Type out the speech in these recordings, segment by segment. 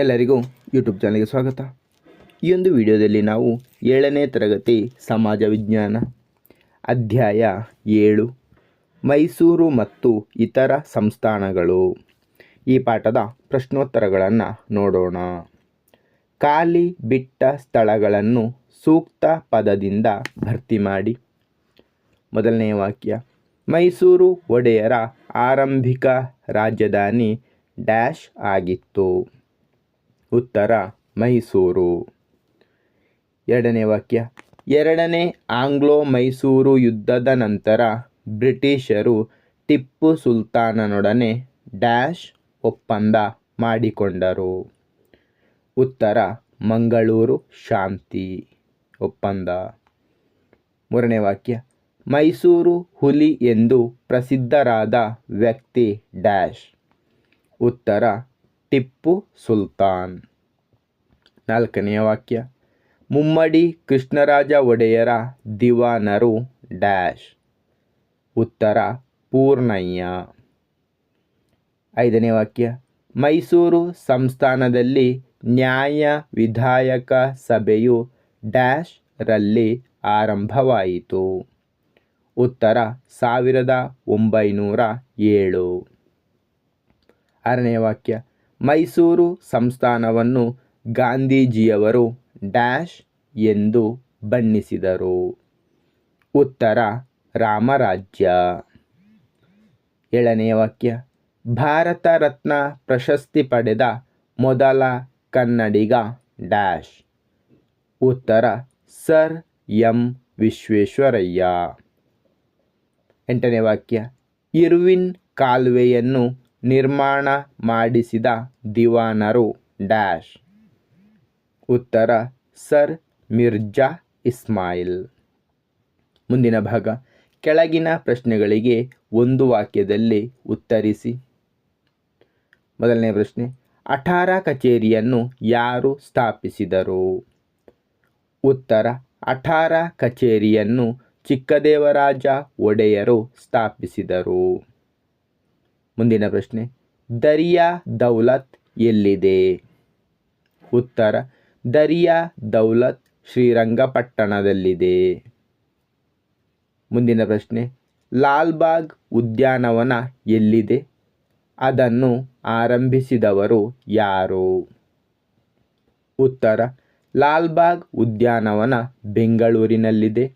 ಎಲ್ಲರಿಗೂ ಯೂಟ್ಯೂಬ್ ಚಾನಲ್ಗೆ ಸ್ವಾಗತ. ಈ ಒಂದು ವಿಡಿಯೋದಲ್ಲಿ ನಾವು ಏಳನೇ ತರಗತಿ ಸಮಾಜ ವಿಜ್ಞಾನ ಅಧ್ಯಾಯ ಏಳು, ಮೈಸೂರು ಮತ್ತು ಇತರ ಸಂಸ್ಥಾನಗಳು. ಈ ಪಾಠದ ಪ್ರಶ್ನೋತ್ತರಗಳನ್ನು ನೋಡೋಣ. ಖಾಲಿ ಬಿಟ್ಟ ಸ್ಥಳಗಳನ್ನು ಸೂಕ್ತ ಪದದಿಂದ ಭರ್ತಿ ಮಾಡಿ. ಮೊದಲನೆಯ ವಾಕ್ಯ, ಮೈಸೂರು ಒಡೆಯರ ಆರಂಭಿಕ ರಾಜಧಾನಿ ಡ್ಯಾಶ್ ಆಗಿತ್ತು. ಉತ್ತರ, ಮೈಸೂರು. ಎರಡನೇ ವಾಕ್ಯ. ಎರಡನೇ ಆಂಗ್ಲೋ ಮೈಸೂರು ಯುದ್ಧದ ನಂತರ ಬ್ರಿಟಿಷರು ಟಿಪ್ಪು ಸುಲ್ತಾನನೊಡನೆ ಡ್ಯಾಶ್ ಒಪ್ಪಂದ ಮಾಡಿಕೊಂಡರು. ಉತ್ತರ, ಮಂಗಳೂರು ಶಾಂತಿ ಒಪ್ಪಂದ. ಮೂರನೇ ವಾಕ್ಯ. ಮೈಸೂರು ಹುಲಿ ಎಂದು ಪ್ರಸಿದ್ಧರಾದ ವ್ಯಕ್ತಿ ಡ್ಯಾಶ್. ಉತ್ತರ ಟಿಪ್ಪು ಸುಲ್ತಾನ್. ನಾಲ್ಕನೆಯ ವಾಕ್ಯ. ಮುಮ್ಮಡಿ ಕೃಷ್ಣರಾಜ ಒಡೆಯರ ದಿವಾನರು ಡ್ಯಾಶ್. ಉತ್ತರ, ಪೂರ್ಣಯ್ಯ. ಐದನೇ ವಾಕ್ಯ. ಮೈಸೂರು ಸಂಸ್ಥಾನದಲ್ಲಿ ನ್ಯಾಯ ವಿಧಾಯಕ ಸಭೆಯು ಡ್ಯಾಶ್ ರಲ್ಲಿ ಆರಂಭವಾಯಿತು. ಉತ್ತರ, ಸಾವಿರದ ಒಂಬೈನೂರ ಏಳು. ಆರನೇ ವಾಕ್ಯ. ಮೈಸೂರು ಸಂಸ್ಥಾನವನ್ನು ಗಾಂಧೀಜಿಯವರು ಡ್ಯಾಶ್ ಎಂದು ಬಣ್ಣಿಸಿದರು. ಉತ್ತರ ರಾಮರಾಜ್ಯ. ಏಳನೆಯ ವಾಕ್ಯ. ಭಾರತ ರತ್ನ ಪ್ರಶಸ್ತಿ ಪಡೆದ ಮೊದಲ ಕನ್ನಡಿಗ ಡ್ಯಾಶ್. ಉತ್ತರ ಸರ್ ಎಂ ವಿಶ್ವೇಶ್ವರಯ್ಯ. ಎಂಟನೇ ವಾಕ್ಯ. ಇರ್ವಿನ್ ಕಾಲುವೆಯನ್ನು ನಿರ್ಮಾಣ ಮಾಡಿಸಿದ ದಿವಾನರು ಡ್ಯಾಶ್. ಉತ್ತರ, ಸರ್ ಮಿರ್ಜಾ ಇಸ್ಮಾಯಿಲ್. ಮುಂದಿನ ಭಾಗ. ಕೆಳಗಿನ ಪ್ರಶ್ನೆಗಳಿಗೆ ಒಂದು ವಾಕ್ಯದಲ್ಲಿ ಉತ್ತರಿಸಿ. ಮೊದಲನೇ ಪ್ರಶ್ನೆ. ಅಠಾರ ಕಚೇರಿಯನ್ನು ಯಾರು ಸ್ಥಾಪಿಸಿದರು? ಉತ್ತರ, ಅಠಾರ ಕಚೇರಿಯನ್ನು ಚಿಕ್ಕದೇವರಾಜ ಒಡೆಯರು ಸ್ಥಾಪಿಸಿದರು. ಮುಂದಿನ ಪ್ರಶ್ನೆ. ದರಿಯಾ ದೌಲತ್ ಎಲ್ಲಿದೆ? ಉತ್ತರ, ದರಿಯಾ ದೌಲತ್ ಶ್ರೀರಂಗಪಟ್ಟಣದಲ್ಲಿದೆ. ಮುಂದಿನ ಪ್ರಶ್ನೆ, ಲಾಲ್ಬಾಗ್ ಉದ್ಯಾನವನ ಎಲ್ಲಿದೆ? ಅದನ್ನು ಆರಂಭಿಸಿದವರು ಯಾರು? ಉತ್ತರ, ಲಾಲ್ಬಾಗ್ ಉದ್ಯಾನವನ ಬೆಂಗಳೂರಿನಲ್ಲಿದೆ.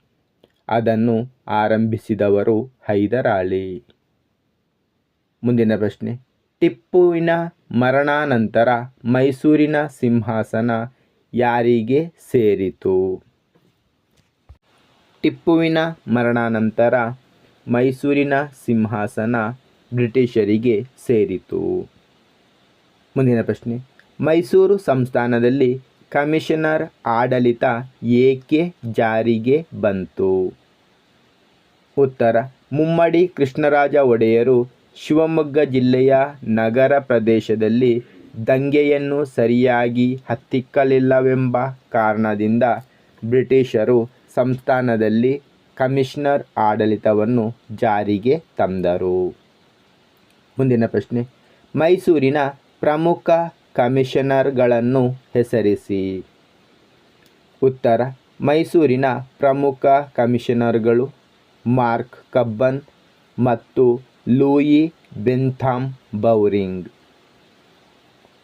ಅದನ್ನು ಆರಂಭಿಸಿದವರು ಹೈದರಾಳಿ ಮುಂದಿನ ಪ್ರಶ್ನೆ. ಟಿಪ್ಪುವಿನ ಮರಣಾನಂತರ ಮೈಸೂರಿನ ಸಿಂಹಾಸನ ಯಾರಿಗೆ ಸೇರಿತು? ಟಿಪ್ಪುವಿನ ಮರಣಾನಂತರ ಮೈಸೂರಿನ ಸಿಂಹಾಸನ ಬ್ರಿಟಿಷರಿಗೆ ಸೇರಿತು. ಮುಂದಿನ ಪ್ರಶ್ನೆ. ಮೈಸೂರು ಸಂಸ್ಥಾನದಲ್ಲಿ ಕಮಿಷನರ್ ಆಡಳಿತ ಏಕೆ ಜಾರಿಗೆ ಬಂತು? ಉತ್ತರ. ಮುಮ್ಮಡಿ ಕೃಷ್ಣರಾಜ ಒಡೆಯರು ಶಿವಮೊಗ್ಗ ಜಿಲ್ಲೆಯ ನಗರ ಪ್ರದೇಶದಲ್ಲಿ ದಂಗೆಯನ್ನು ಸರಿಯಾಗಿ ಹತ್ತಿಕ್ಕಲಿಲ್ಲವೆಂಬ ಕಾರಣದಿಂದ ಬ್ರಿಟಿಷರು ಸಂಸ್ಥಾನದಲ್ಲಿ ಕಮಿಷನರ್ ಆಡಳಿತವನ್ನು ಜಾರಿಗೆ ತಂದರು. ಮುಂದಿನ ಪ್ರಶ್ನೆ. ಮೈಸೂರಿನ ಪ್ರಮುಖ ಕಮಿಷನರ್ಗಳನ್ನು ಹೆಸರಿಸಿ. ಉತ್ತರ. ಮೈಸೂರಿನ ಪ್ರಮುಖ ಕಮಿಷನರ್ಗಳು ಮಾರ್ಕ್ ಕಬ್ಬನ್ ಮತ್ತು ಲೂಯಿ ಬೆಂಥಾಮ್ ಬೌರಿಂಗ್.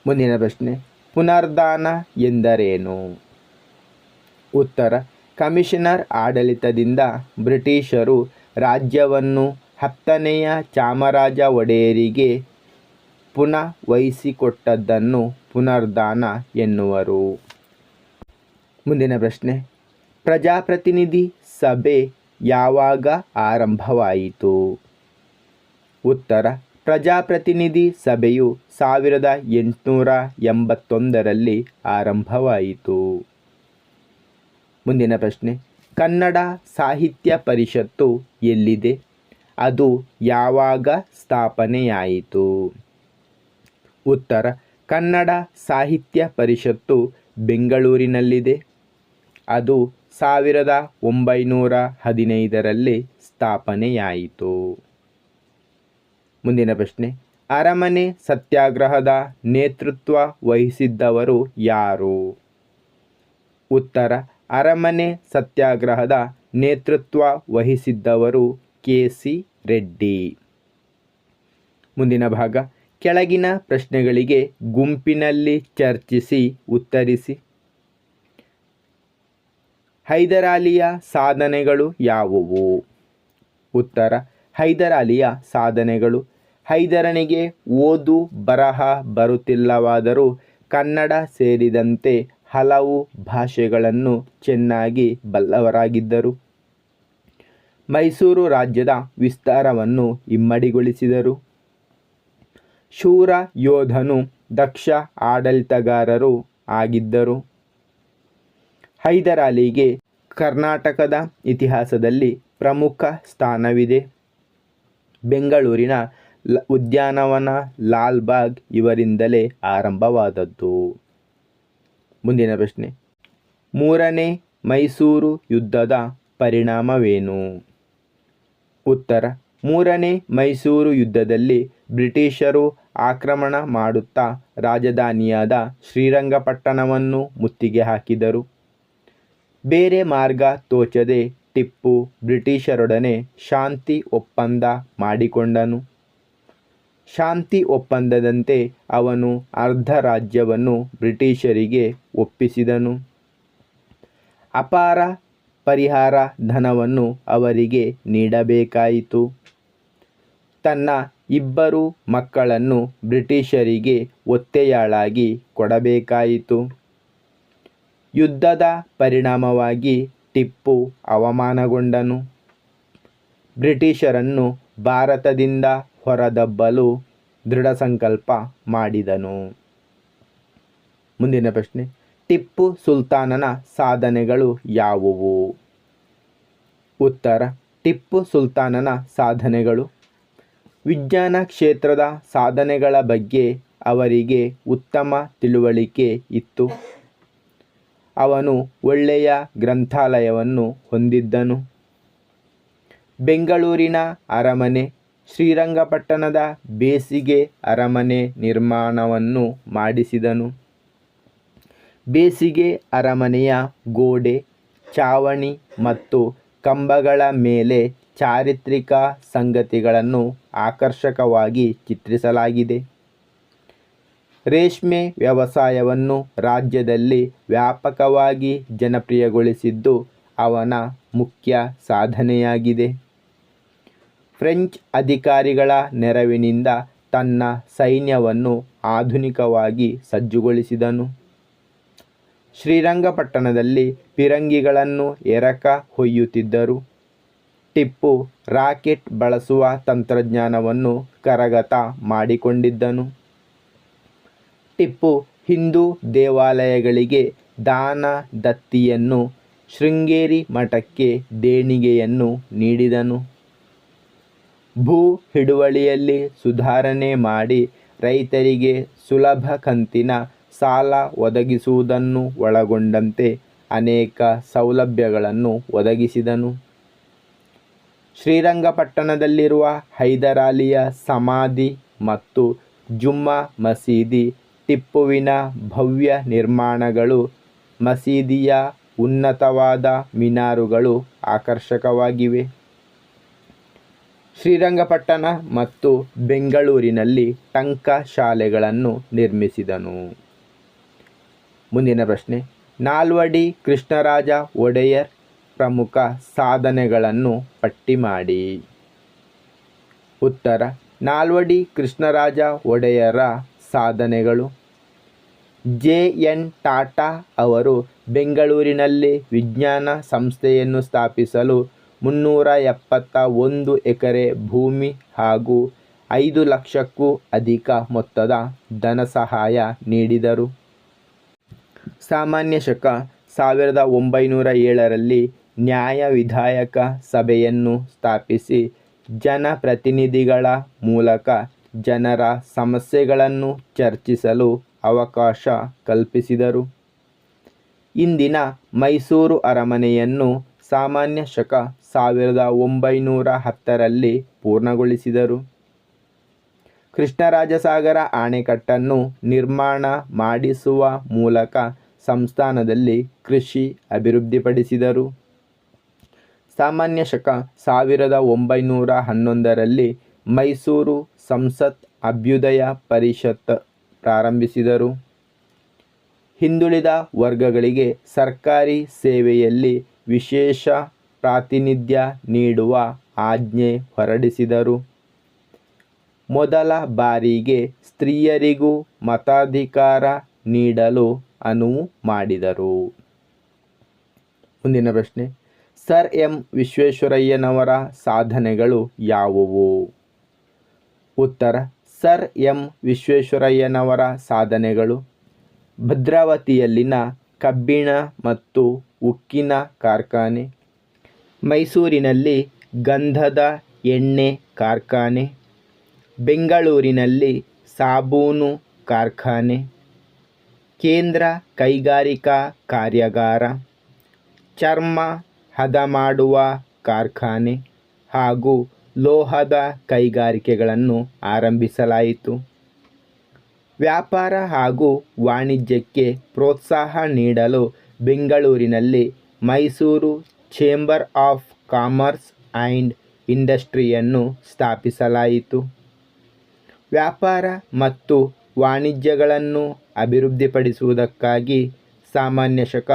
ಮುಂದಿನ ಪ್ರಶ್ನೆ, ಪುನರ್ದಾನ ಎಂದರೇನು? ಉತ್ತರ, ಕಮಿಷನರ್ ಆಡಳಿತದಿಂದ ಬ್ರಿಟಿಷರು ರಾಜ್ಯವನ್ನು ಹತ್ತನೆಯ ಚಾಮರಾಜ ಒಡೆಯರಿಗೆ ಪುನಃ ವಹಿಸಿಕೊಟ್ಟದ್ದನ್ನು ಪುನರ್ದಾನ ಎನ್ನುವರು. ಮುಂದಿನ ಪ್ರಶ್ನೆ, ಪ್ರಜಾಪ್ರತಿನಿಧಿ ಸಭೆ ಯಾವಾಗ ಆರಂಭವಾಯಿತು? ಉತ್ತರ ಪ್ರಜಾಪ್ರತಿನಿಧಿ ಸಭೆಯು ಸಾವಿರದ ಎಂಟುನೂರ ಎಂಬತ್ತೊಂದರಲ್ಲಿ ಆರಂಭವಾಯಿತು. ಮುಂದಿನ ಪ್ರಶ್ನೆ. ಕನ್ನಡ ಸಾಹಿತ್ಯ ಪರಿಷತ್ತು ಎಲ್ಲಿದೆ? ಅದು ಯಾವಾಗ ಸ್ಥಾಪನೆಯಾಯಿತು? ಉತ್ತರ. ಕನ್ನಡ ಸಾಹಿತ್ಯ ಪರಿಷತ್ತು ಬೆಂಗಳೂರಿನಲ್ಲಿದೆ. ಅದು ಸಾವಿರದ ಒಂಬೈನೂರ ಹದಿನೈದರಲ್ಲಿ ಸ್ಥಾಪನೆಯಾಯಿತು. ಮುಂದಿನ ಪ್ರಶ್ನೆ. ಅರಮನೆ ಸತ್ಯಾಗ್ರಹದ ನೇತೃತ್ವ ವಹಿಸಿದ್ದವರು ಯಾರು? ಉತ್ತರ. ಅರಮನೆ ಸತ್ಯಾಗ್ರಹದ ನೇತೃತ್ವ ವಹಿಸಿದ್ದವರು ಕೆ ಸಿ ರೆಡ್ಡಿ. ಮುಂದಿನ ಭಾಗ. ಕೆಳಗಿನ ಪ್ರಶ್ನೆಗಳಿಗೆ ಗುಂಪಿನಲ್ಲಿ ಚರ್ಚಿಸಿ ಉತ್ತರಿಸಿ. ಹೈದರಾಲಿಯ ಸಾಧನೆಗಳು ಯಾವುವು? ಉತ್ತರ. ಹೈದರಾಲಿಯ ಸಾಧನೆಗಳು. ಹೈದರನಿಗೆ ಓದು ಬರಹ ಬರುತ್ತಿಲ್ಲವಾದರೂ ಕನ್ನಡ ಸೇರಿದಂತೆ ಹಲವು ಭಾಷೆಗಳನ್ನು ಚೆನ್ನಾಗಿ ಬಲ್ಲವರಾಗಿದ್ದರು. ಮೈಸೂರು ರಾಜ್ಯದ ವಿಸ್ತಾರವನ್ನು ಇಮ್ಮಡಿಗೊಳಿಸಿದರು. ಶೂರ ಯೋಧನು ದಕ್ಷ ಆಡಳಿತಗಾರರು ಆಗಿದ್ದರು. ಹೈದರಾಲಿಗೆ ಕರ್ನಾಟಕದ ಇತಿಹಾಸದಲ್ಲಿ ಪ್ರಮುಖ ಸ್ಥಾನವಿದೆ. ಬೆಂಗಳೂರಿನ ಲ, ಉದ್ಯಾನವನ ಲಾಲ್ಬಾಗ್ ಇವರಿಂದಲೇ ಆರಂಭವಾದದ್ದು. ಮುಂದಿನ ಪ್ರಶ್ನೆ. ಮೂರನೇ ಮೈಸೂರು ಯುದ್ಧದ ಪರಿಣಾಮವೇನು? ಉತ್ತರ. ಮೂರನೇ ಮೈಸೂರು ಯುದ್ಧದಲ್ಲಿ ಬ್ರಿಟಿಷರು ಆಕ್ರಮಣ ಮಾಡುತ್ತಾ ರಾಜಧಾನಿಯಾದ ಶ್ರೀರಂಗಪಟ್ಟಣವನ್ನು ಮುತ್ತಿಗೆ ಹಾಕಿದರು. ಬೇರೆ ಮಾರ್ಗ ತೋಚದೆ ಟಿಪ್ಪು ಬ್ರಿಟಿಷರೊಡನೆ ಶಾಂತಿ ಒಪ್ಪಂದ ಮಾಡಿಕೊಂಡನು. ಶಾಂತಿ ಒಪ್ಪಂದದಂತೆ ಅವನು ಅರ್ಧ ರಾಜ್ಯವನ್ನು ಬ್ರಿಟಿಷರಿಗೆ ಒಪ್ಪಿಸಿದನು. ಅಪಾರ ಪರಿಹಾರ ಧನವನ್ನು ಅವರಿಗೆ ನೀಡಬೇಕಾಯಿತು. ತನ್ನ ಇಬ್ಬರು ಮಕ್ಕಳನ್ನು ಬ್ರಿಟಿಷರಿಗೆ ಒತ್ತೆಯಾಳಾಗಿ ಕೊಡಬೇಕಾಯಿತು. ಯುದ್ಧದ ಪರಿಣಾಮವಾಗಿ ಟಿಪ್ಪು ಅವಮಾನಗೊಂಡನು. ಬ್ರಿಟಿಷರನ್ನು ಭಾರತದಿಂದ ಹೊರದಬ್ಬಲು ದೃಢ ಸಂಕಲ್ಪ ಮಾಡಿದನು. ಮುಂದಿನ ಪ್ರಶ್ನೆ. ಟಿಪ್ಪು ಸುಲ್ತಾನನ ಸಾಧನೆಗಳು ಯಾವುವು? ಉತ್ತರ. ಟಿಪ್ಪು ಸುಲ್ತಾನನ ಸಾಧನೆಗಳು. ವಿಜ್ಞಾನ ಕ್ಷೇತ್ರದ ಸಾಧನೆಗಳ ಬಗ್ಗೆ ಅವರಿಗೆ ಉತ್ತಮ ತಿಳುವಳಿಕೆ ಇತ್ತು. ಅವನು ಒಳ್ಳೆಯ ಗ್ರಂಥಾಲಯವನ್ನು ಹೊಂದಿದ್ದನು. ಬೆಂಗಳೂರಿನ ಅರಮನೆ, ಶ್ರೀರಂಗಪಟ್ಟಣದ ಬೇಸಿಗೆ ಅರಮನೆ ನಿರ್ಮಾಣವನ್ನು ಮಾಡಿಸಿದನು. ಬೇಸಿಗೆ ಅರಮನೆಯ ಗೋಡೆ, ಚಾವಣಿ ಮತ್ತು ಕಂಬಗಳ ಮೇಲೆ ಚಾರಿತ್ರಿಕ ಸಂಗತಿಗಳನ್ನು ಆಕರ್ಷಕವಾಗಿ ಚಿತ್ರಿಸಲಾಗಿದೆ. ರೇಷ್ಮೆ ವ್ಯವಸಾಯವನ್ನು ರಾಜ್ಯದಲ್ಲಿ ವ್ಯಾಪಕವಾಗಿ ಜನಪ್ರಿಯಗೊಳಿಸಿದ್ದು ಅವನ ಮುಖ್ಯ ಸಾಧನೆಯಾಗಿದೆ. ಫ್ರೆಂಚ್ ಅಧಿಕಾರಿಗಳ ನೆರವಿನಿಂದ ತನ್ನ ಸೈನ್ಯವನ್ನು ಆಧುನಿಕವಾಗಿ ಸಜ್ಜುಗೊಳಿಸಿದನು. ಶ್ರೀರಂಗಪಟ್ಟಣದಲ್ಲಿ ಪಿರಂಗಿಗಳನ್ನು ಎರಕ ಹೊಯ್ಯುತ್ತಿದ್ದರು. ಟಿಪ್ಪು ರಾಕೆಟ್ ಬಳಸುವ ತಂತ್ರಜ್ಞಾನವನ್ನು ಕರಗತ ಮಾಡಿಕೊಂಡಿದ್ದನು. ಟಿಪ್ಪು ಹಿಂದೂ ದೇವಾಲಯಗಳಿಗೆ ದಾನ ದತ್ತಿಯನ್ನು ಶೃಂಗೇರಿ ಮಠಕ್ಕೆ ದೇಣಿಗೆಯನ್ನು ನೀಡಿದನು. ಭೂ ಹಿಡುವಳಿಯಲ್ಲಿ ಸುಧಾರಣೆ ಮಾಡಿ ರೈತರಿಗೆ ಸುಲಭ ಕಂತಿನ ಸಾಲ ಒದಗಿಸುವುದನ್ನು ಒಳಗೊಂಡಂತೆ ಅನೇಕ ಸೌಲಭ್ಯಗಳನ್ನು ಒದಗಿಸಿದನು. ಶ್ರೀರಂಗಪಟ್ಟಣದಲ್ಲಿರುವ ಹೈದರಾಲಿಯ ಸಮಾಧಿ ಮತ್ತು ಜುಮ್ಮಾ ಮಸೀದಿ ಟಿಪ್ಪುವಿನ ಭವ್ಯ ನಿರ್ಮಾಣಗಳು, ಮಸೀದಿಯ ಉನ್ನತವಾದ ಮಿನಾರುಗಳು ಆಕರ್ಷಕವಾಗಿವೆ. ಶ್ರೀರಂಗಪಟ್ಟಣ ಮತ್ತು ಬೆಂಗಳೂರಿನಲ್ಲಿ ಟಂಕ ಶಾಲೆಗಳನ್ನು ನಿರ್ಮಿಸಿದನು. ಮುಂದಿನ ಪ್ರಶ್ನೆ. ನಾಲ್ವಡಿ ಕೃಷ್ಣರಾಜ ಒಡೆಯರ್ ಪ್ರಮುಖ ಸಾಧನೆಗಳನ್ನು ಪಟ್ಟಿ ಮಾಡಿ. ಉತ್ತರ. ನಾಲ್ವಡಿ ಕೃಷ್ಣರಾಜ ಒಡೆಯರ ಸಾಧನೆಗಳು ಜೆ ಎನ್ ಟಾಟಾ ಅವರು ಬೆಂಗಳೂರಿನಲ್ಲಿ ವಿಜ್ಞಾನ ಸಂಸ್ಥೆಯನ್ನು ಸ್ಥಾಪಿಸಲು ಮುನ್ನೂರ ಎಪ್ಪತ್ತ ಒಂದು ಎಕರೆ ಭೂಮಿ ಹಾಗೂ ಐದು ಲಕ್ಷಕ್ಕೂ ಅಧಿಕ ಮೊತ್ತದ ಧನಸಹಾಯ ನೀಡಿದರು. ಸಾಮಾನ್ಯ ಶಕ ಸಾವಿರದ ಒಂಬೈನೂರ ಏಳರಲ್ಲಿ ನ್ಯಾಯ ವಿಧಾಯಕ ಸಭೆಯನ್ನು ಸ್ಥಾಪಿಸಿ ಜನಪ್ರತಿನಿಧಿಗಳ ಮೂಲಕ ಜನರ ಸಮಸ್ಯೆಗಳನ್ನು ಚರ್ಚಿಸಲು ಅವಕಾಶ ಕಲ್ಪಿಸಿದರು. ಇಂದಿನ ಮೈಸೂರು ಅರಮನೆಯನ್ನು ಸಾಮಾನ್ಯ ಶಕ ಸಾವಿರದ ಒಂಬೈನೂರ ಹತ್ತರಲ್ಲಿ ಪೂರ್ಣಗೊಳಿಸಿದರು. ಕೃಷ್ಣರಾಜಸಾಗರ ಅಣೆಕಟ್ಟನ್ನು ನಿರ್ಮಾಣ ಮಾಡಿಸುವ ಮೂಲಕ ಸಂಸ್ಥಾನದಲ್ಲಿ ಕೃಷಿ ಅಭಿವೃದ್ಧಿಪಡಿಸಿದರು. ಸಾಮಾನ್ಯ ಶಕ ಸಾವಿರದ ಒಂಬೈನೂರ ಹನ್ನೊಂದರಲ್ಲಿ ಮೈಸೂರು ಸಂಸತ್ ಅಭ್ಯುದಯ ಪರಿಷತ್ ಪ್ರಾರಂಭಿಸಿದರು. ಹಿಂದುಳಿದ ವರ್ಗಗಳಿಗೆ ಸರ್ಕಾರಿ ಸೇವೆಯಲ್ಲಿ ವಿಶೇಷ ಪ್ರಾತಿನಿಧ್ಯ ನೀಡುವ ಆಜ್ಞೆ ಹೊರಡಿಸಿದರು. ಮೊದಲ ಬಾರಿಗೆ ಸ್ತ್ರೀಯರಿಗೂ ಮತಾಧಿಕಾರ ನೀಡಲು ಅನುವು ಮಾಡಿದರು. ಮುಂದಿನ ಪ್ರಶ್ನೆ. ಸರ್ ಎಂ ವಿಶ್ವೇಶ್ವರಯ್ಯನವರ ಸಾಧನೆಗಳು ಯಾವುವು? ಉತ್ತರ. ಸರ್ ಎಂ ವಿಶ್ವೇಶ್ವರಯ್ಯನವರ ಸಾಧನೆಗಳು. ಭದ್ರಾವತಿಯಲ್ಲಿನ ಕಬ್ಬಿಣ ಮತ್ತು ಉಕ್ಕಿನ ಕಾರ್ಖಾನೆ. ಮೈಸೂರಿನಲ್ಲಿ ಗಂಧದ ಎಣ್ಣೆ ಕಾರ್ಖಾನೆ. ಬೆಂಗಳೂರಿನಲ್ಲಿ ಸಾಬೂನು ಕಾರ್ಖಾನೆ. ಕೇಂದ್ರ ಕೈಗಾರಿಕಾ ಕಾರ್ಯಾಗಾರ. ಚರ್ಮ ಹದ ಮಾಡುವ ಕಾರ್ಖಾನೆ ಹಾಗೂ ಲೋಹದ ಕೈಗಾರಿಕೆಗಳನ್ನು ಆರಂಭಿಸಲಾಯಿತು. ವ್ಯಾಪಾರ ಹಾಗೂ ವಾಣಿಜ್ಯಕ್ಕೆ ಪ್ರೋತ್ಸಾಹ ನೀಡಲು ಬೆಂಗಳೂರಿನಲ್ಲಿ Mysore chamber of commerce and ಇಂಡಸ್ಟ್ರಿಯನ್ನು ಸ್ಥಾಪಿಸಲಾಯಿತು. ವ್ಯಾಪಾರ ಮತ್ತು ವಾಣಿಜ್ಯಗಳನ್ನು ಅಭಿವೃದ್ಧಿಪಡಿಸುವುದಕ್ಕಾಗಿ ಸಾಮಾನ್ಯ ಶಕ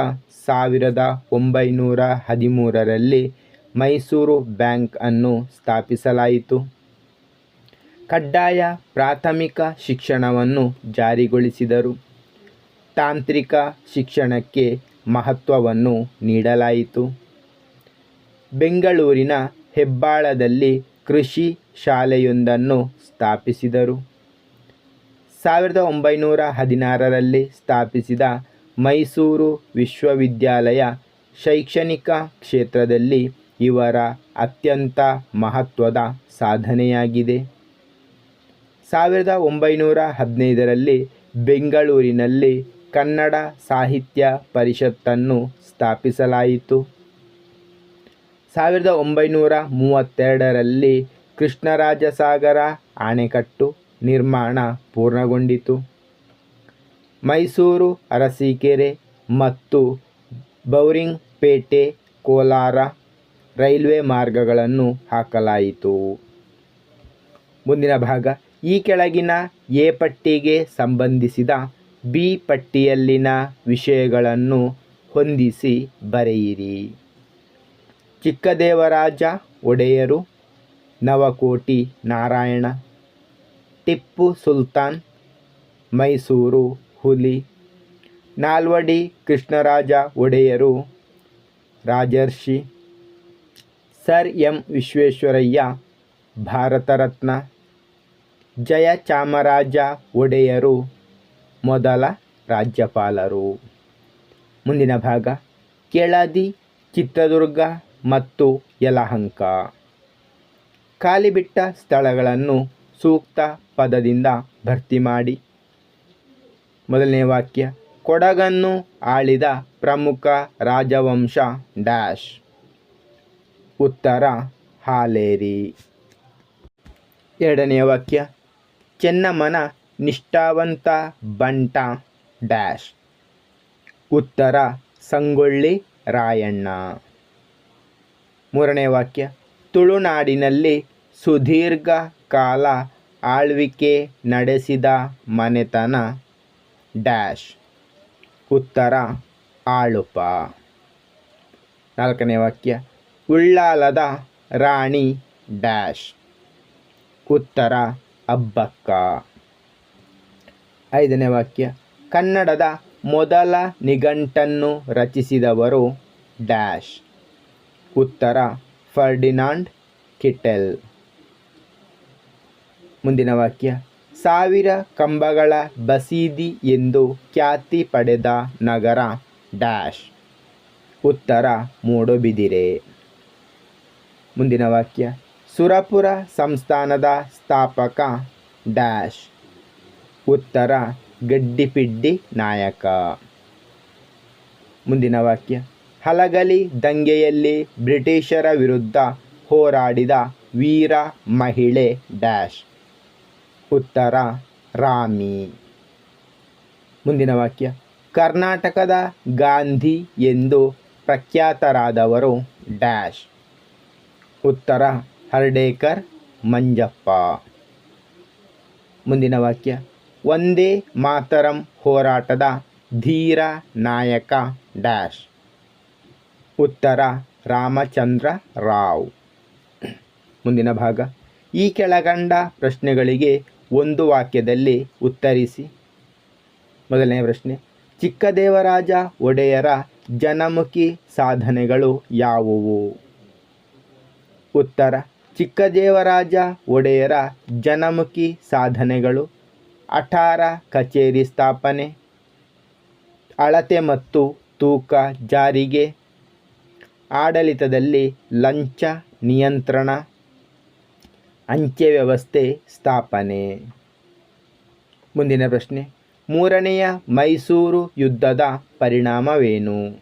ಸಾವಿರದ ಒಂಬೈನೂರ ಹದಿಮೂರರಲ್ಲಿ ಮೈಸೂರು ಬ್ಯಾಂಕ್ ಅನ್ನು ಸ್ಥಾಪಿಸಲಾಯಿತು. ಕಡ್ಡಾಯ ಪ್ರಾಥಮಿಕ ಶಿಕ್ಷಣವನ್ನು ಜಾರಿಗೊಳಿಸಿದರು. ತಾಂತ್ರಿಕ ಶಿಕ್ಷಣಕ್ಕೆ ಮಹತ್ವವನ್ನು ನೀಡಲಾಯಿತು. ಬೆಂಗಳೂರಿನ ಹೆಬ್ಬಾಳದಲ್ಲಿ ಕೃಷಿ ಶಾಲೆಯೊಂದನ್ನು ಸ್ಥಾಪಿಸಿದರು. ಸಾವಿರದ ಒಂಬೈನೂರ ಹದಿನಾರರಲ್ಲಿ ಸ್ಥಾಪಿಸಿದ ಮೈಸೂರು ವಿಶ್ವವಿದ್ಯಾಲಯ ಶೈಕ್ಷಣಿಕ ಕ್ಷೇತ್ರದಲ್ಲಿ ಇವರ ಅತ್ಯಂತ ಮಹತ್ವದ ಸಾಧನೆಯಾಗಿದೆ. ಸಾವಿರದ ಒಂಬೈನೂರ ಹದಿನೈದರಲ್ಲಿ ಬೆಂಗಳೂರಿನಲ್ಲಿ ಕನ್ನಡ ಸಾಹಿತ್ಯ ಪರಿಷತ್ತನ್ನು ಸ್ಥಾಪಿಸಲಾಯಿತು. ಸಾವಿರದ ಒಂಬೈನೂರ ಮೂವತ್ತೆರಡರಲ್ಲಿ ಕೃಷ್ಣರಾಜಸಾಗರ ಅಣೆಕಟ್ಟು ನಿರ್ಮಾಣ ಪೂರ್ಣಗೊಂಡಿತು. ಮೈಸೂರು, ಅರಸೀಕೆರೆ ಮತ್ತು ಬೌರಿಂಗ್ಪೇಟೆ, ಕೋಲಾರ ರೈಲ್ವೆ ಮಾರ್ಗಗಳನ್ನು ಹಾಕಲಾಯಿತು. ಮುಂದಿನ ಭಾಗ, ಈ ಕೆಳಗಿನ ಎ ಪಟ್ಟಿಗೆ ಸಂಬಂಧಿಸಿದ ಬಿ ಪಟ್ಟಿಯಲ್ಲಿನ ವಿಷಯಗಳನ್ನು ಹೊಂದಿಸಿ ಬರೆಯಿರಿ. ಚಿಕ್ಕದೇವರಾಜ ಒಡೆಯರು, ನವಕೋಟಿ ನಾರಾಯಣ, ಟಿಪ್ಪು ಸುಲ್ತಾನ್, ಮೈಸೂರು ಹುಲಿ, ನಾಲ್ವಡಿ ಕೃಷ್ಣರಾಜ ಒಡೆಯರು, ರಾಜರ್ಷಿ ಸರ್ ಎಂ ವಿಶ್ವೇಶ್ವರಯ್ಯ, ಭಾರತ ರತ್ನ. ಜಯಚಾಮರಾಜ ಒಡೆಯರು, ಮೊದಲ ರಾಜ್ಯಪಾಲರು. ಮುಂದಿನ ಭಾಗ, ಕೆಳದಿ, ಚಿತ್ರದುರ್ಗ ಮತ್ತು ಯಲಹಂಕ. ಖಾಲಿಬಿಟ್ಟ ಸ್ಥಳಗಳನ್ನು ಸೂಕ್ತ ಪದದಿಂದ ಭರ್ತಿ ಮಾಡಿ. ಮೊದಲನೇ ವಾಕ್ಯ, ಕೊಡಗನ್ನು ಆಳಿದ ಪ್ರಮುಖ ರಾಜವಂಶ ಡ್ಯಾಶ್. ಉತ್ತರ ಹಾಲೇರಿ. ಎರಡನೆಯ ವಾಕ್ಯ, ಚೆನ್ನಮ್ಮನ ನಿಷ್ಠಾವಂತ ಬಂಟ ಡ್ಯಾಶ್. ಉತ್ತರ, ಸಂಗೊಳ್ಳಿ ರಾಯಣ್ಣ. ಮೂರನೇ ವಾಕ್ಯ, ತುಳುನಾಡಿನಲ್ಲಿ ಸುದೀರ್ಘ ಕಾಲ ಆಳ್ವಿಕೆ ನಡೆಸಿದ ಮನೆತನ ಡ್ಯಾಶ್. ಉತ್ತರ ಆಳುಪ ನಾಲ್ಕನೇ ವಾಕ್ಯ ಉಳ್ಳಾಲದ ರಾಣಿ ಡ್ಯಾಶ್. ಉತ್ತರ ಅಬ್ಬಕ್ಕ ಐದನೇ ವಾಕ್ಯ. ಕನ್ನಡದ ಮೊದಲ ನಿಘಂಟನ್ನು ರಚಿಸಿದವರು ಡ್ಯಾಶ್. ಉತ್ತರ ಫರ್ಡಿನಾಂಡ್ ಕಿಟೆಲ್. ಮುಂದಿನ ವಾಕ್ಯ. ಸಾವಿರ ಕಂಬಗಳ ಬಸೀದಿ ಎಂದು ಖ್ಯಾತಿ ಪಡೆದ ನಗರ ಡ್ಯಾಶ್. ಉತ್ತರ ಮೂಡುಬಿದಿರೆ. ಮುಂದಿನ ವಾಕ್ಯ. ಸುರಪುರ ಸಂಸ್ಥಾನದ ಸ್ಥಾಪಕ ಡ್ಯಾಶ್. ಉತ್ತರ, ಗಡ್ಡಿಪಿಡ್ಡಿ ನಾಯಕ. ಮುಂದಿನ ವಾಕ್ಯ. ಹಲಗಲಿ ದಂಗೆಯಲ್ಲಿ ಬ್ರಿಟಿಷರ ವಿರುದ್ಧ ಹೋರಾಡಿದ ವೀರ ಮಹಿಳೆ ಡ್ಯಾಶ್. ಉತ್ತರ, ರಾಮಿ. ಮುಂದಿನ ವಾಕ್ಯ. ಕರ್ನಾಟಕದ ಗಾಂಧಿ ಎಂದು ಪ್ರಖ್ಯಾತರಾದವರು ಡ್ಯಾಶ್. ಉತ್ತರ ಹರ್ಡೇಕರ್ ಮಂಜಪ್ಪ. ಮುಂದಿನ ವಾಕ್ಯ. ಒಂದೇ ಮಾತರಂ ಹೋರಾಟದ ಧೀರ ನಾಯಕ ಡ್ಯಾಶ್. ಉತ್ತರ ರಾಮಚಂದ್ರ ರಾವ್. ಮುಂದಿನ ಭಾಗ. ಈ ಕೆಳಗಂಡ ಪ್ರಶ್ನೆಗಳಿಗೆ ಒಂದು ವಾಕ್ಯದಲ್ಲಿ ಉತ್ತರಿಸಿ. ಮೊದಲನೇ ಪ್ರಶ್ನೆ. ಚಿಕ್ಕದೇವರಾಜ ಒಡೆಯರ ಜನಮುಖಿ ಸಾಧನೆಗಳು ಯಾವುವು? ಉತ್ತರ. ಚಿಕ್ಕದೇವರಾಜ ಒಡೆಯರ ಜನಮುಖಿ ಸಾಧನೆಗಳು. ಅಠಾರ ಕಚೇರಿ ಸ್ಥಾಪನೆ. ಅಳತೆ ಮತ್ತು ತೂಕ ಜಾರಿಗೆ. ಆಡಳಿತದಲ್ಲಿ ಲಂಚ ನಿಯಂತ್ರಣ. ಅಂಚೆ ವ್ಯವಸ್ಥೆ ಸ್ಥಾಪನೆ. ಮುಂದಿನ ಪ್ರಶ್ನೆ. ಮೂರನೆಯ ಮೈಸೂರು ಯುದ್ಧದ ಪರಿಣಾಮವೇನು?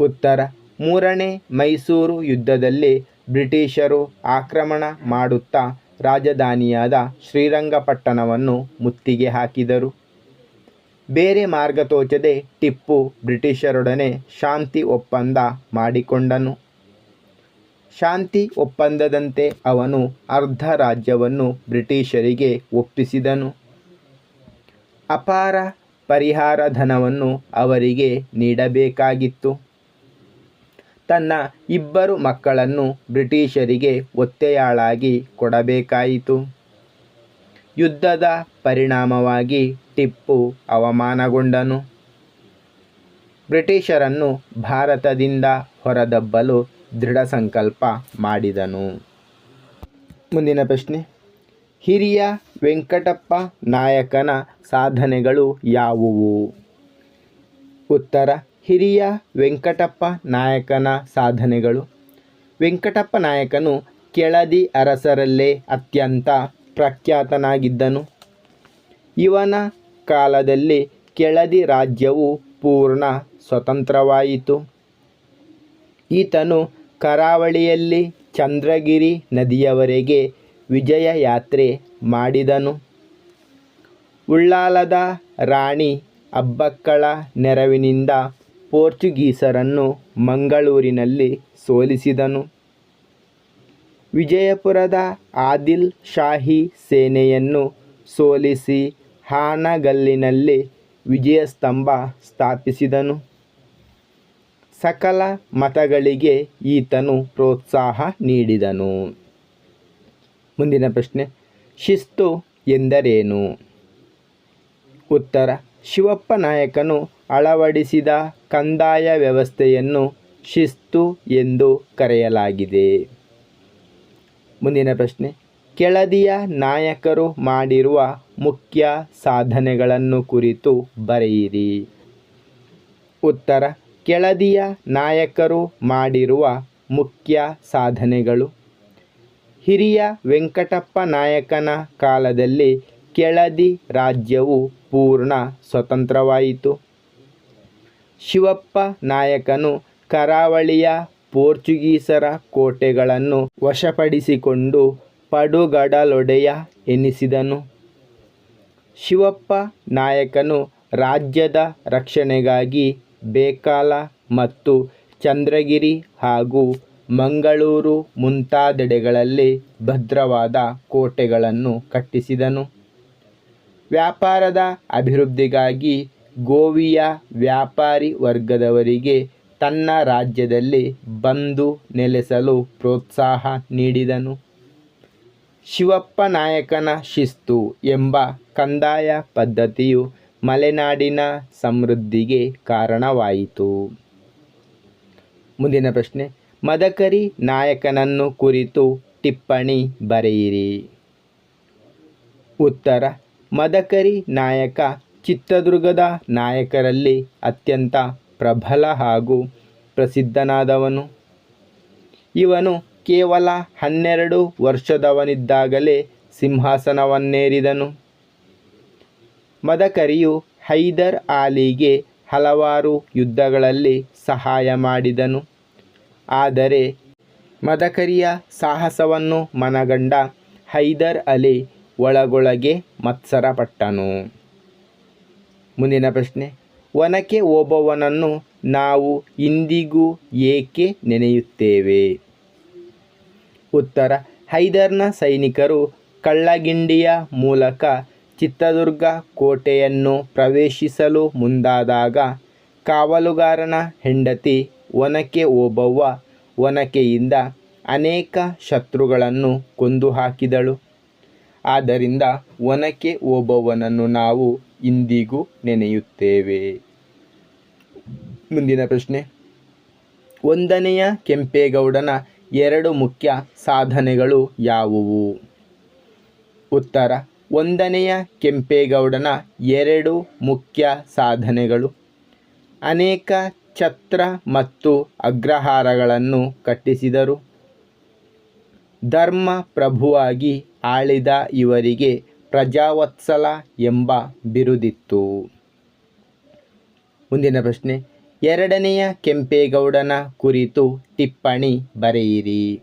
ಉತ್ತರ. ಮೂರನೇ ಮೈಸೂರು ಯುದ್ಧದಲ್ಲಿ ಬ್ರಿಟಿಷರು ಆಕ್ರಮಣ ಮಾಡುತ್ತಾ ರಾಜಧಾನಿಯಾದ ಶ್ರೀರಂಗಪಟ್ಟಣವನ್ನು ಮುತ್ತಿಗೆ ಹಾಕಿದರು. ಬೇರೆ ಮಾರ್ಗ ತೋಚದೆ ಟಿಪ್ಪು ಬ್ರಿಟಿಷರೊಡನೆ ಶಾಂತಿ ಒಪ್ಪಂದ ಮಾಡಿಕೊಂಡನು. ಶಾಂತಿ ಒಪ್ಪಂದದಂತೆ ಅವನು ಅರ್ಧ ರಾಜ್ಯವನ್ನು ಬ್ರಿಟಿಷರಿಗೆ ಒಪ್ಪಿಸಿದನು. ಅಪಾರ ಪರಿಹಾರ ಧನವನ್ನು ಅವರಿಗೆ ನೀಡಬೇಕಾಗಿತ್ತು. ತನ್ನ ಇಬ್ಬರು ಮಕ್ಕಳನ್ನು ಬ್ರಿಟಿಷರಿಗೆ ಒತ್ತೆಯಾಳಾಗಿ ಕೊಡಬೇಕಾಯಿತು. ಯುದ್ಧದ ಪರಿಣಾಮವಾಗಿ ಟಿಪ್ಪು ಅವಮಾನಗೊಂಡನು. ಬ್ರಿಟಿಷರನ್ನು ಭಾರತದಿಂದ ಹೊರದಬ್ಬಲು ದೃಢ ಸಂಕಲ್ಪ ಮಾಡಿದನು. ಮುಂದಿನ ಪ್ರಶ್ನೆ. ಹಿರಿಯ ವೆಂಕಟಪ್ಪ ನಾಯಕನ ಸಾಧನೆಗಳು ಯಾವುವು? ಉತ್ತರ ಹಿರಿಯ ವೆಂಕಟಪ್ಪ ನಾಯಕನ ಸಾಧನೆಗಳು. ವೆಂಕಟಪ್ಪ ನಾಯಕನು ಕೆಳದಿ ಅರಸರಲ್ಲೇ ಅತ್ಯಂತ ಪ್ರಖ್ಯಾತನಾಗಿದ್ದನು. ಇವನ ಕಾಲದಲ್ಲಿ ಕೆಳದಿ ರಾಜ್ಯವು ಪೂರ್ಣ ಸ್ವತಂತ್ರವಾಯಿತು. ಈತನು ಕರಾವಳಿಯಲ್ಲಿ ಚಂದ್ರಗಿರಿ ನದಿಯವರೆಗೆ ವಿಜಯ ಯಾತ್ರೆ ಮಾಡಿದನು. ಉಳ್ಳಾಲದ ರಾಣಿ ಅಬ್ಬಕ್ಕಳ ನೆರವಿನಿಂದ ಪೋರ್ಚುಗೀಸರನ್ನು ಮಂಗಳೂರಿನಲ್ಲಿ ಸೋಲಿಸಿದನು. ವಿಜಯಪುರದ ಆದಿಲ್ ಶಾಹಿ ಸೇನೆಯನ್ನು ಸೋಲಿಸಿ ಹಾನಗಲ್ಲಿನಲ್ಲಿ ವಿಜಯಸ್ತಂಭ ಸ್ಥಾಪಿಸಿದನು. ಸಕಲ ಮತಗಳಿಗೆ ಈತನು ಪ್ರೋತ್ಸಾಹ ನೀಡಿದನು. ಮುಂದಿನ ಪ್ರಶ್ನೆ, ಶಿಸ್ತು ಎಂದರೇನು? ಉತ್ತರ, ಶಿವಪ್ಪ ನಾಯಕನು ಅಳವಡಿಸಿದ ಕಂದಾಯ ವ್ಯವಸ್ಥೆಯನ್ನು ಶಿಸ್ತು ಎಂದು ಕರೆಯಲಾಗಿದೆ. ಮುಂದಿನ ಪ್ರಶ್ನೆ. ಕೆಳದಿಯ ನಾಯಕರು ಮಾಡಿರುವ ಮುಖ್ಯ ಸಾಧನೆಗಳನ್ನು ಕುರಿತು ಬರೆಯಿರಿ. ಉತ್ತರ. ಕೆಳದಿಯ ನಾಯಕರು ಮಾಡಿರುವ ಮುಖ್ಯ ಸಾಧನೆಗಳು. ಹಿರಿಯ ವೆಂಕಟಪ್ಪ ನಾಯಕನ ಕಾಲದಲ್ಲಿ ಕೆಳದಿ ರಾಜ್ಯವು ಪೂರ್ಣ ಸ್ವತಂತ್ರವಾಯಿತು. ಶಿವಪ್ಪ ನಾಯಕನು ಕರಾವಳಿಯ ಪೋರ್ಚುಗೀಸರ ಕೋಟೆಗಳನ್ನು ವಶಪಡಿಸಿಕೊಂಡು ಪಡುಗಡಲೊಡೆಯ ಎನಿಸಿದನು. ಶಿವಪ್ಪ ನಾಯಕನು ರಾಜ್ಯದ ರಕ್ಷಣೆಗಾಗಿ ಬೇಕಾಲ ಮತ್ತು ಚಂದ್ರಗಿರಿ ಹಾಗೂ ಮಂಗಳೂರು ಮುಂತಾದೆಡೆಗಳಲ್ಲಿ ಭದ್ರವಾದ ಕೋಟೆಗಳನ್ನು ಕಟ್ಟಿಸಿದನು. ವ್ಯಾಪಾರದ ಅಭಿವೃದ್ಧಿಗಾಗಿ ಗೋವಿಯ ವ್ಯಾಪಾರಿ ವರ್ಗದವರಿಗೆ ತನ್ನ ರಾಜ್ಯದಲ್ಲಿ ಬಂದು ನೆಲೆಸಲು ಪ್ರೋತ್ಸಾಹ ನೀಡಿದನು. ಶಿವಪ್ಪ ನಾಯಕನ ಶಿಸ್ತು ಎಂಬ ಕಂದಾಯ ಪದ್ಧತಿಯು ಮಲೆನಾಡಿನ ಸಮೃದ್ಧಿಗೆ ಕಾರಣವಾಯಿತು. ಮುಂದಿನ ಪ್ರಶ್ನೆ, ಮದಕರಿ ನಾಯಕನನ್ನು ಕುರಿತು ಟಿಪ್ಪಣಿ ಬರೆಯಿರಿ. ಉತ್ತರ, ಮದಕರಿ ನಾಯಕ ಚಿತ್ರದುರ್ಗದ ನಾಯಕರಲ್ಲಿ ಅತ್ಯಂತ ಪ್ರಬಲ ಹಾಗೂ ಪ್ರಸಿದ್ಧನಾದವನು. ಇವನು ಕೇವಲ ಹನ್ನೆರಡು ವರ್ಷದವನಿದ್ದಾಗಲೇ ಸಿಂಹಾಸನವನ್ನೇರಿದನು. ಮದಕರಿಯು ಹೈದರ್ ಆಲಿಗೆ ಹಲವಾರು ಯುದ್ಧಗಳಲ್ಲಿ ಸಹಾಯ ಮಾಡಿದನು. ಆದರೆ ಮದಕರಿಯ ಸಾಹಸವನ್ನು ಮನಗಂಡ ಹೈದರ್ ಅಲಿ ಒಳಗೊಳಗೆ ಮತ್ಸರಪಟ್ಟನು. ಮುಂದಿನ ಪ್ರಶ್ನೆ. ಒನಕೆ ಓಬವ್ವನನ್ನು ನಾವು ಇಂದಿಗೂ ಏಕೆ ನೆನೆಯುತ್ತೇವೆ? ಉತ್ತರ, ಹೈದರ್ನ ಸೈನಿಕರು ಕಳ್ಳಗಿಂಡಿಯ ಮೂಲಕ ಚಿತ್ರದುರ್ಗ ಕೋಟೆಯನ್ನು ಪ್ರವೇಶಿಸಲು ಮುಂದಾದಾಗ ಕಾವಲುಗಾರನ ಹೆಂಡತಿ ಒನಕೆ ಓಬವ್ವ ಒನಕೆಯಿಂದ ಅನೇಕ ಶತ್ರುಗಳನ್ನು ಕೊಂದು ಹಾಕಿದಳು ಆದ್ದರಿಂದ ಒನಕೆ ಓಬವ್ವನನ್ನು ನಾವು ಇಂದಿಗೂ ನೆನೆಯುತ್ತೇವೆ. ಮುಂದಿನ ಪ್ರಶ್ನೆ. ಒಂದನೆಯ ಕೆಂಪೇಗೌಡನ ಎರಡು ಮುಖ್ಯ ಸಾಧನೆಗಳು ಯಾವುವು? ಉತ್ತರ, ಒಂದನೆಯ ಕೆಂಪೇಗೌಡನ ಎರಡು ಮುಖ್ಯ ಸಾಧನೆಗಳು. ಅನೇಕ ಛತ್ರ ಮತ್ತು ಅಗ್ರಹಾರಗಳನ್ನು ಕಟ್ಟಿಸಿದರು. ಧರ್ಮ ಪ್ರಭುವಾಗಿ ಆಳಿದ ಇವರಿಗೆ ಪ್ರಜಾವತ್ಸಲ ಎಂಬ ಬಿರುದಿತ್ತು. ಮುಂದಿನ ಪ್ರಶ್ನೆ, ಎರಡನೆಯ ಕೆಂಪೇಗೌಡನ ಕುರಿತು ಟಿಪ್ಪಣಿ ಬರೆಯಿರಿ.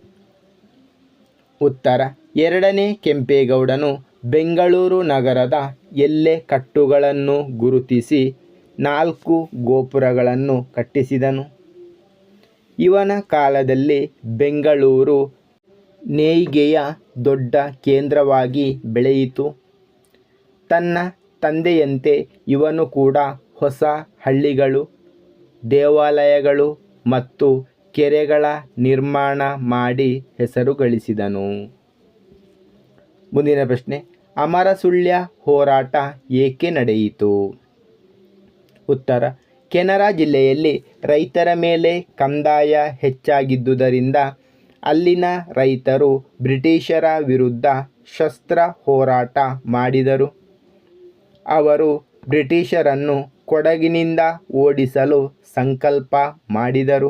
ಉತ್ತರ, ಎರಡನೇ ಕೆಂಪೇಗೌಡನು ಬೆಂಗಳೂರು ನಗರದ ಎಲ್ಲೆ ಕಟ್ಟುಗಳನ್ನು ಗುರುತಿಸಿ ನಾಲ್ಕು ಗೋಪುರಗಳನ್ನು ಕಟ್ಟಿಸಿದನು. ಇವನ ಕಾಲದಲ್ಲಿ ಬೆಂಗಳೂರು ನೇಯ್ಗೆಯ ದೊಡ್ಡ ಕೇಂದ್ರವಾಗಿ ಬೆಳೆಯಿತು. ತನ್ನ ತಂದೆಯಂತೆ ಇವನು ಕೂಡ ಹೊಸ ಹಳ್ಳಿಗಳು, ದೇವಾಲಯಗಳು ಮತ್ತು ಕೆರೆಗಳ ನಿರ್ಮಾಣ ಮಾಡಿ ಹೆಸರು ಗಳಿಸಿದನು. ಮುಂದಿನ ಪ್ರಶ್ನೆ, ಅಮರಸುಳ್ಯ ಹೋರಾಟ ಏಕೆ ನಡೆಯಿತು? ಉತ್ತರ, ಕೆನರಾ ಜಿಲ್ಲೆಯಲ್ಲಿ ರೈತರ ಮೇಲೆ ಕಂದಾಯ ಹೆಚ್ಚಾಗಿದ್ದುದರಿಂದ ಅಲ್ಲಿನ ರೈತರು ಬ್ರಿಟಿಷರ ವಿರುದ್ಧ ಶಸ್ತ್ರ ಹೋರಾಟ ಮಾಡಿದರು. ಅವರು ಬ್ರಿಟಿಷರನ್ನು ಕೊಡಗಿನಿಂದ ಓಡಿಸಲು ಸಂಕಲ್ಪ ಮಾಡಿದರು.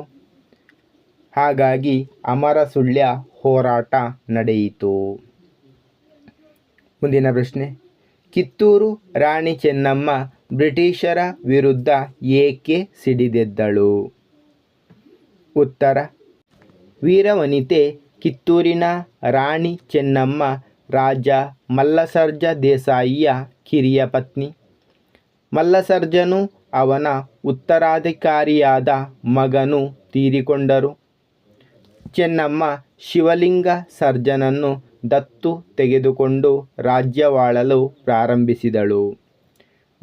ಹಾಗಾಗಿ ಅಮರಸುಳ್ಯ ಹೋರಾಟ ನಡೆಯಿತು. ಮುಂದಿನ ಪ್ರಶ್ನೆ. ಕಿತ್ತೂರು ರಾಣಿ ಚೆನ್ನಮ್ಮ ಬ್ರಿಟಿಷರ ವಿರುದ್ಧ ಏಕೆ ಸಿಡಿದೆದ್ದಳು? ಉತ್ತರ. ವೀರವನಿತೆ, ಕಿತ್ತೂರಿನ ರಾಣಿ ಚೆನ್ನಮ್ಮ, ರಾಜ ಮಲ್ಲಸರ್ಜ ದೇಸಾಯಿಯ ಕಿರಿಯ ಪತ್ನಿ. ಮಲ್ಲಸರ್ಜನು ಅವನ ಉತ್ತರಾಧಿಕಾರಿಯಾದ ಮಗನು ತೀರಿಕೊಂಡರು. ಚೆನ್ನಮ್ಮ ಶಿವಲಿಂಗ ಸರ್ಜನನ್ನು ದತ್ತು ತೆಗೆದುಕೊಂಡು ರಾಜ್ಯವಾಳಲು ಪ್ರಾರಂಭಿಸಿದಳು.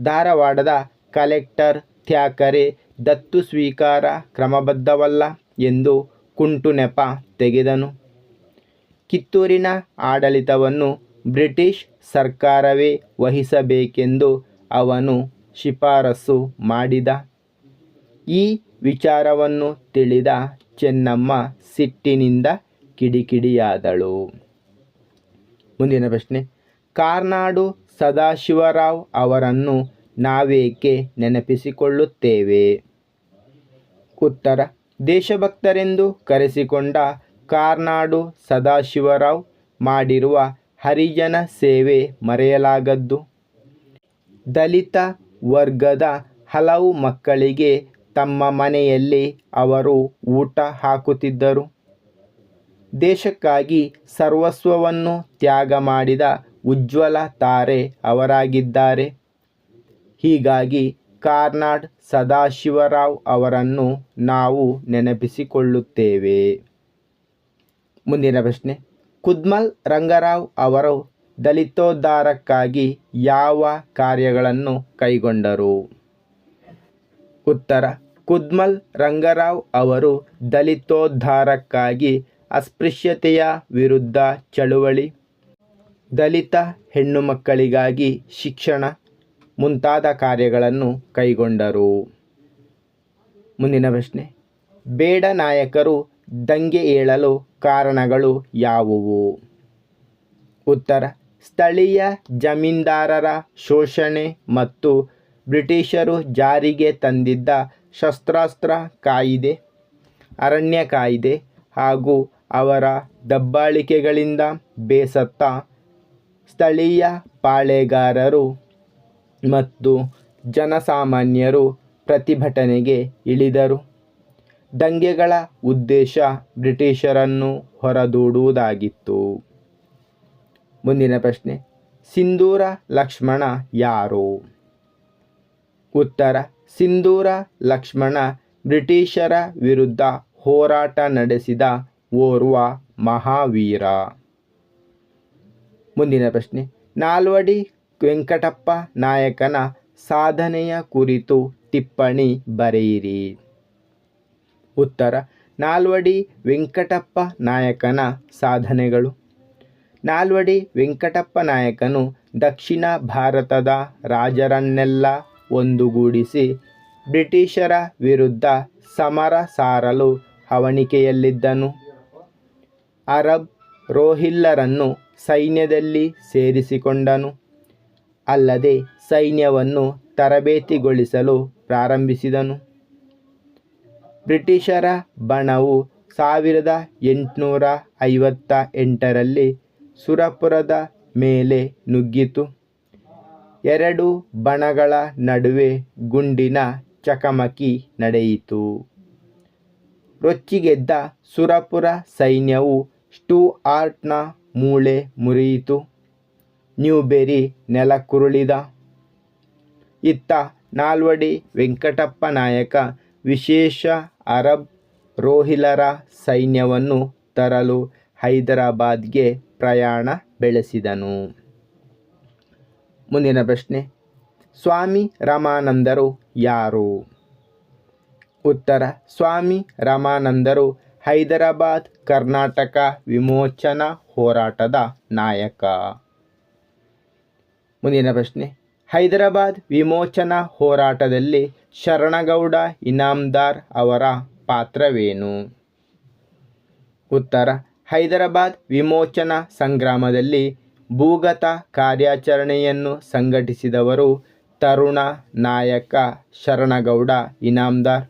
ಧಾರವಾಡದ ಕಲೆಕ್ಟರ್ ಥ್ಯಾಕರೆ ದತ್ತು ಸ್ವೀಕಾರ ಕ್ರಮಬದ್ಧವಲ್ಲ ಎಂದು ಕುಂಟು ನೆಪ ತೆಗೆದನು. ಕಿತ್ತೂರಿನ ಆಡಳಿತವನ್ನು ಬ್ರಿಟಿಷ್ ಸರ್ಕಾರವೇ ವಹಿಸಬೇಕೆಂದು ಅವನು ಶಿಫಾರಸು ಮಾಡಿದ. ಈ ವಿಚಾರವನ್ನು ತಿಳಿದ ಚೆನ್ನಮ್ಮ ಸಿಟ್ಟಿನಿಂದ ಕಿಡಿಕಿಡಿಯಾದಳು. ಮುಂದಿನ ಪ್ರಶ್ನೆ. ಕಾರ್ನಾಡು ಸದಾಶಿವರಾವ್ ಅವರನ್ನು ನಾವೇಕೆ ನೆನಪಿಸಿಕೊಳ್ಳುತ್ತೇವೆ? ಉತ್ತರ. ದೇಶಭಕ್ತರೆಂದು ಕರೆಸಿಕೊಂಡ ಕಾರ್ನಾಡು ಸದಾಶಿವರಾವ್ ಮಾಡಿರುವ ಹರಿಜನ ಸೇವೆ ಮರೆಯಲಾಗದ್ದು. ದಲಿತ ವರ್ಗದ ಹಲವು ಮಕ್ಕಳಿಗೆ ತಮ್ಮ ಮನೆಯಲ್ಲಿ ಅವರು ಊಟ ಹಾಕುತ್ತಿದ್ದರು. ದೇಶಕ್ಕಾಗಿ ಸರ್ವಸ್ವವನ್ನು ತ್ಯಾಗ ಮಾಡಿದ ಉಜ್ವಲ ತಾರೆ ಅವರಾಗಿದ್ದಾರೆ. ಹೀಗಾಗಿ ಕಾರ್ನಾಡ್ ಸದಾಶಿವರಾವ್ ಅವರನ್ನು ನಾವು ನೆನಪಿಸಿಕೊಳ್ಳುತ್ತೇವೆ. ಮುಂದಿನ ಪ್ರಶ್ನೆ. ಕುದ್ಮಲ್ ರಂಗರಾವ್ ಅವರು ದಲಿತೋದ್ಧಾರಕ್ಕಾಗಿ ಯಾವ ಕಾರ್ಯಗಳನ್ನು ಕೈಗೊಂಡರು? ಉತ್ತರ. ಕುದ್ಮಲ್ ರಂಗರಾವ್ ಅವರು ದಲಿತೋದ್ಧಾರಕ್ಕಾಗಿ ಅಸ್ಪೃಶ್ಯತೆಯ ವಿರುದ್ಧ ಚಳುವಳಿ, ದಲಿತ ಹೆಣ್ಣು ಮಕ್ಕಳಿಗಾಗಿ ಶಿಕ್ಷಣ ಮುಂತಾದ ಕಾರ್ಯಗಳನ್ನು ಕೈಗೊಂಡರು. ಮುಂದಿನ ಪ್ರಶ್ನೆ. ಬೇಡ ನಾಯಕರು ದಂಗೆ ಏಳಲು ಕಾರಣಗಳು ಯಾವುವು? ಉತ್ತರ. ಸ್ಥಳೀಯ ಜಮೀನ್ದಾರರ ಶೋಷಣೆ ಮತ್ತು ಬ್ರಿಟಿಷರು ಜಾರಿಗೆ ತಂದಿದ್ದ ಶಸ್ತ್ರಾಸ್ತ್ರ ಕಾಯಿದೆ, ಅರಣ್ಯ ಕಾಯಿದೆ ಹಾಗೂ ಅವರ ದಬ್ಬಾಳಿಕೆಗಳಿಂದ ಬೇಸತ್ತ ಸ್ಥಳೀಯ ಪಾಳೆಗಾರರು ಮತ್ತು ಜನಸಾಮಾನ್ಯರು ಪ್ರತಿಭಟನೆಗೆ ಇಳಿದರು. ದಂಗೆಗಳ ಉದ್ದೇಶ ಬ್ರಿಟಿಷರನ್ನು ಹೊರದೂಡುವುದಾಗಿತ್ತು. ಮುಂದಿನ ಪ್ರಶ್ನೆ, ಸಿಂಧೂರ ಲಕ್ಷ್ಮಣ ಯಾರು? ಉತ್ತರ, ಸಿಂಧೂರ ಲಕ್ಷ್ಮಣ ಬ್ರಿಟಿಷರ ವಿರುದ್ಧ ಹೋರಾಟ ನಡೆಸಿದ ಓರ್ವ ಮಹಾವೀರ. ಮುಂದಿನ ಪ್ರಶ್ನೆ, ನಾಲ್ವಡಿ ವೆಂಕಟಪ್ಪ ನಾಯಕನ ಸಾಧನೆಯ ಕುರಿತು ಟಿಪ್ಪಣಿ ಬರೆಯಿರಿ. ಉತ್ತರ, ನಾಲ್ವಡಿ ವೆಂಕಟಪ್ಪ ನಾಯಕನ ಸಾಧನೆಗಳು. ನಾಲ್ವಡಿ ವೆಂಕಟಪ್ಪ ನಾಯಕನು ದಕ್ಷಿಣ ಭಾರತದ ರಾಜರನ್ನೆಲ್ಲ ಒಂದುಗೂಡಿಸಿ ಬ್ರಿಟಿಷರ ವಿರುದ್ಧ ಸಮರ ಸಾರಲು ಹವಣಿಕೆಯಲ್ಲಿದ್ದನು. ಅರಬ್ ರೋಹಿಲ್ಲರನ್ನು ಸೈನ್ಯದಲ್ಲಿ ಸೇರಿಸಿಕೊಂಡನು. ಅಲ್ಲದೆ ಸೈನ್ಯವನ್ನು ತರಬೇತಿಗೊಳಿಸಲು ಪ್ರಾರಂಭಿಸಿದನು. ಬ್ರಿಟಿಷರ ಬಣವು ಸಾವಿರದ ಎಂಟುನೂರ ಐವತ್ತ ಎಂಟರಲ್ಲಿ ಸುರಪುರದ ಮೇಲೆ ನುಗ್ಗಿತು. ಎರಡು ಬಣಗಳ ನಡುವೆ ಗುಂಡಿನ ಚಕಮಕಿ ನಡೆಯಿತು. ರೊಚ್ಚಿಗೆದ್ದ ಸುರಪುರ ಸೈನ್ಯವು ಸ್ಟೂಆರ್ಟ್ನ ಮೂಳೆ ಮುರಿಯಿತು. ನ್ಯೂಬೆರಿ ನೆಲಕ್ಕುರುಳಿದ ಇತ್ತ ನಾಲ್ವಡಿ ವೆಂಕಟಪ್ಪ ನಾಯಕ ವಿಶೇಷ ಅರಬ್ ರೋಹಿಲರ ಸೈನ್ಯವನ್ನು ತರಲು ಹೈದರಾಬಾದ್ಗೆ ಪ್ರಯಾಣ ಬೆಳೆಸಿದನು. ಮುಂದಿನ ಪ್ರಶ್ನೆ, ಸ್ವಾಮಿ ರಾಮಾನಂದರು ಯಾರು? ಉತ್ತರ, ಸ್ವಾಮಿ ರಾಮಾನಂದರು ಹೈದರಾಬಾದ್ ಕರ್ನಾಟಕ ವಿಮೋಚನಾ ಹೋರಾಟದ ನಾಯಕ. ಮುಂದಿನ ಪ್ರಶ್ನೆ. ಹೈದರಾಬಾದ್ ವಿಮೋಚನಾ ಹೋರಾಟದಲ್ಲಿ ಶರಣಗೌಡ ಇನಾಮ್ದಾರ್ ಅವರ ಪಾತ್ರವೇನು? ಉತ್ತರ. ಹೈದರಾಬಾದ್ ವಿಮೋಚನಾ ಸಂಗ್ರಾಮದಲ್ಲಿ ಭೂಗತ ಕಾರ್ಯಾಚರಣೆಯನ್ನು ಸಂಘಟಿಸಿದವರು ತರುಣ ನಾಯಕ ಶರಣಗೌಡ ಇನಾಮ್ದಾರ್.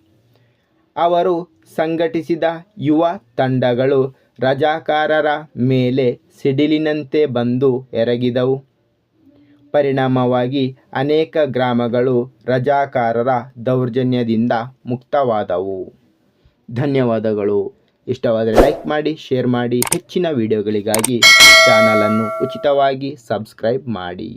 ಅವರು ಸಂಘಟಿಸಿದ ಯುವ ತಂಡಗಳು ರಜಾಕಾರರ ಮೇಲೆ ಸಿಡಿಲಿನಂತೆ ಬಂದು ಎರಗಿದವು. ಪರಿಣಾಮವಾಗಿ ಅನೇಕ ಗ್ರಾಮಗಳು ರಜಾಕಾರರ ದೌರ್ಜನ್ಯದಿಂದ ಮುಕ್ತವಾದವು. ಧನ್ಯವಾದಗಳು. ಇಷ್ಟವಾದರೆ ಲೈಕ್ ಮಾಡಿ, ಶೇರ್ ಮಾಡಿ. ಹೆಚ್ಚಿನ ವಿಡಿಯೋಗಳಿಗಾಗಿ ಚಾನಲನ್ನು ಉಚಿತವಾಗಿ ಸಬ್ಸ್ಕ್ರೈಬ್ ಮಾಡಿ.